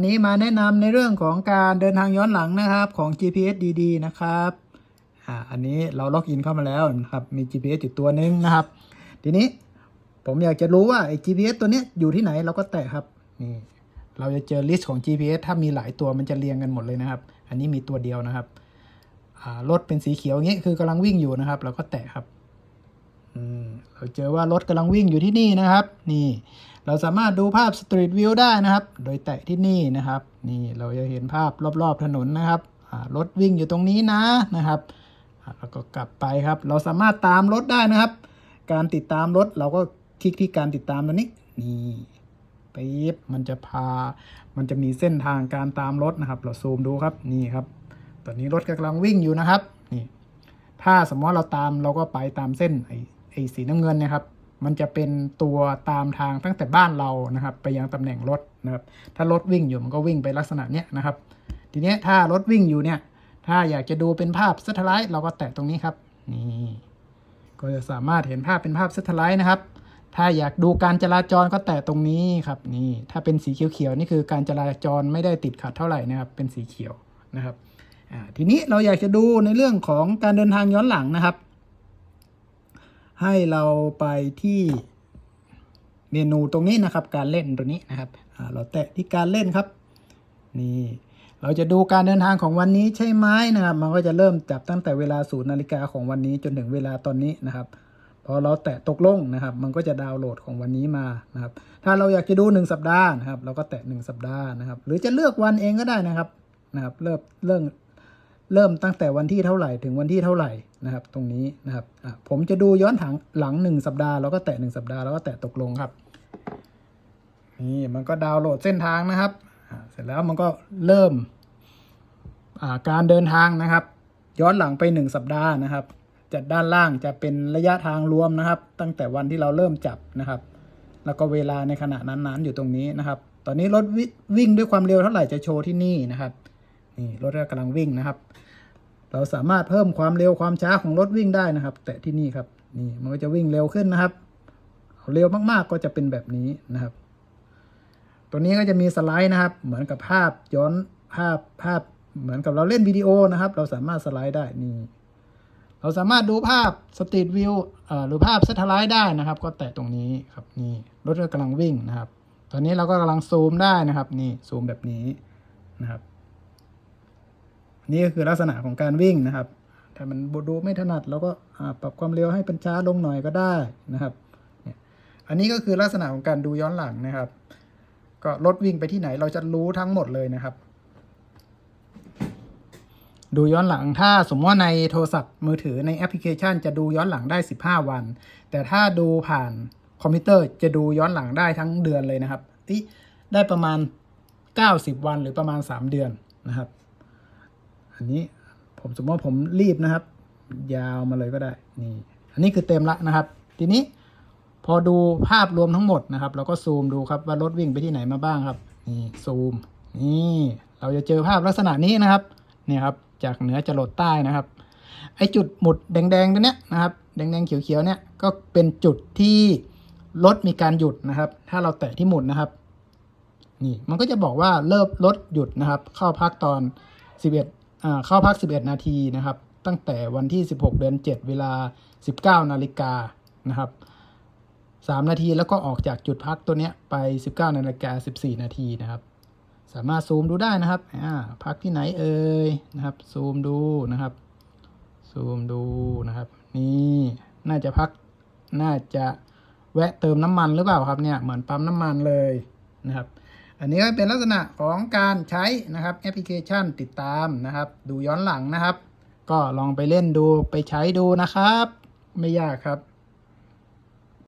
วันนี้มาแนะนำในเรื่องของการเดินทางย้อนหลังนะครับของ GPS DD นะครับอ่าอันนี้เราล็อกอินเข้ามาแล้วนะครับ มี GPS อยู่ตัวหนึงนะครับ ทีนี้ผมอยากจะรู้ว่าไอ้ GPS ตัวนี้อยู่ที่ไหนเราก็แตะครับนี่เราจะเจอลิสต์ของ GPS ถ้ามีหลายตัวมันจะเรียงกันหมดเลยนะครับ อันนี้มีตัวเดียวนะครับอ่ารถเป็นสีเขียวอย่างนี้คือกำลังวิ่งอยู่นะครับ เราก็แตะครับอืมเราเจอว่ารถกำลังวิ่งอยู่ที่นี่นะครับ นี่ เราสามารถดูภาพสตรีทวิวได้นะครับ โดยแตะที่นี่นะครับ นี่เราจะเห็นภาพรอบๆถนนนะครับรถวิ่งอยู่ตรงนี้นะนะครับแล้วก็กลับไปครับ เราสามารถตามรถได้นะครับ การติดตามรถเราก็คลิกที่การติดตามตัวนี้นี่ปิ๊บมันจะพา มันจะมีเส้นทางการตามรถนะครับ เราซูมดูครับนี่ครับ ตอนนี้รถกำลังวิ่งอยู่นะครับนี่ถ้าสมมติเราตามเราก็ไปตามเส้นไอ้ไอ้สีน้ำเงินนะครับ มันจะเป็นตัวตามทางตั้งแต่บ้านเรานะครับ ไปยังตำแหน่งรถนะครับ ถ้ารถวิ่งอยู่มันก็วิ่งไปลักษณะเนี้ยนะครับ ทีนี้ถ้ารถวิ่งอยู่เนี่ย ถ้าอยากจะดูเป็นภาพส t ทไลท์เราก็แตะตรงนี้ครับ นี่ ก็จะสามารถเห็นภาพเป็นภาพส t ทไลท์นะครับ ถ้าอยากดูการจราจรก็แตะตรงนี้ครับ นี่ ถ้าเป็นสีเขียวๆนี่คือการจราจรไม่ได้ติดขัดเท่าไหร่นะครับ เป็นสีเขียวนะครับทีนี้เราอยากจะดูในเรื่องของการเดินทางย้อนหลังนะครับ ให้เราไปที่เมนูตรงนี้นะครับ การเล่นตัวนี้นะครับเราแตะที่การเล่นครับ นี่ เราจะดูการเดินทางของวันนี้ใช่ไหมนะครับ มันก็จะเริ่มจับตั้งแต่เวลาศูนย์นาฬิกาของวันนี้จนถึงเวลาตอนนี้นะครับพอเราแตะตกลงนะครับ มันก็จะดาวน์โหลดของวันนี้มานะครับ ถ้าเราอยากจะดู 1 สัปดาห์นะครับ เราก็แตะ 1 สัปดาห์นะครับ หรือจะเลือกวันเองก็ได้นะครับนะครับเริ่มเริ่ม เริ่มตั้งแต่วันที่เท่าไหร่ถึงวันที่เท่าไหร่นะครับ ตรงนี้นะครับผมจะดูย้อนถังหลังหนึ่งสัปดาห์เราก็แตะหนึ่งสัปดาห์เราก็แตะตกลงครับนี่มันก็ดาวน์โหลดเส้นทางนะครับเสร็จแล้วมันก็เริ่มาการเดินทางนะครับ ย้อนหลังไปหนึ่งสัปดาห์นะครับจากด้านล่างจะเป็นระยะทางรวมนะครับ ตั้งแต่วันที่เราเริ่มจับนะครับ แล้วก็เวลาในขณะนั้นๆอยู่ตรงนี้นะครับ ตอนนี้รถววิ่งด้วยความเร็วเท่าไหร่จะโชว์ที่นี่นะครับ นี่รถก็กำลังวิ่งนะครับ เราสามารถเพิ่มความเร็วความช้าของรถวิ่งได้นะครับ แต่ที่นี่ครับนี่มันก็จะวิ่งเร็วขึ้นนะครับเร็วมากๆก็จะเป็นแบบนี้นะครับ ตัวนี้ก็จะมีสไลด์นะครับ เหมือนกับภาพย้อนภาพภาพเหมือนกับเราเล่นวิดีโอนะครับ เราสามารถสไลด์ได้นี่เราสามารถดูภาพสตรีทวิวหรือภาพส t ทไลท์ได้นะครับ ก็แตะตรงนี้ครับนี่รถก็กำลังวิ่งนะครับ ตอนนี้เราก็กำลังซูมได้นะครับ นี่ซูมแบบนี้นะครับ นี่ก็คือลักษณะของการวิ่งนะครับ ถ้ามันดูไม่ถนัดเราก็ปรับความเร็วให้เป็นช้าลงหน่อยก็ได้นะครับ อันนี้ก็คือลักษณะของการดูย้อนหลังนะครับ ก็รถวิ่งไปที่ไหนเราจะรู้ทั้งหมดเลยนะครับ ดูย้อนหลังถ้าสมมติว่าในโทรศัพท์มือถือในแอปพลิเคชัน จะดูย้อนหลังได้ 15 วัน แต่ถ้าดูผ่านคอมพิวเตอร์จะดูย้อนหลังได้ทั้งเดือนเลยนะครับที่ได้ประมาณ 90 วันหรือประมาณ 3 เดือนนะครับ อันนี้ผมสมมติว่าผมรีบนะครับ ยาวมาเลยก็ได้นี่อันนี้คือเต็มละนะครับ ทีนี้พอดูภาพรวมทั้งหมดนะครับ เราก็ซูมดูครับว่ารถวิ่งไปที่ไหนมาบ้างครับนี่ซูมนี่เราจะเจอภาพลักษณะนี้นะครับเนี่ยครับจากเหนือจรดใต้นะครับ ไอจุดหมุดแดงๆตัวเนี้ยนะครับแดงๆเขียวๆเนี่ยก็เป็นจุดที่รถมีการหยุดนะครับ ถ้าเราแตะที่หมุดนะครับนี่มันก็จะบอกว่าเริ่มรถหยุดนะครับ เข้าพักตอน 11อ่า เข้าพัก 11 นาทีนะครับ ตั้งแต่วันที่ 16 เดือน 7 เวลา 19 นาฬิกานะครับ3นาทีแล้วก็ออกจากจุดพักตัวเนี้ยไป 19 นาฬิกา 14 นาทีนะครับ สามารถซูมดูได้นะครับอ่าพักที่ไหนเอ่ยนะครับ ซูมดูนะครับ ซูมดูนะครับ นี่น่าจะพักน่าจะแวะเติมน้ำมันหรือเปล่าครับเนี่ยเหมือนปั๊มน้ำมันเลยนะครับ อันนี้ก็เป็นลักษณะของการใช้นะครับแอปพลิเคชันติดตามนะครับ ดูย้อนหลังนะครับ ก็ลองไปเล่นดูไปใช้ดูนะครับ ไม่ยากครับ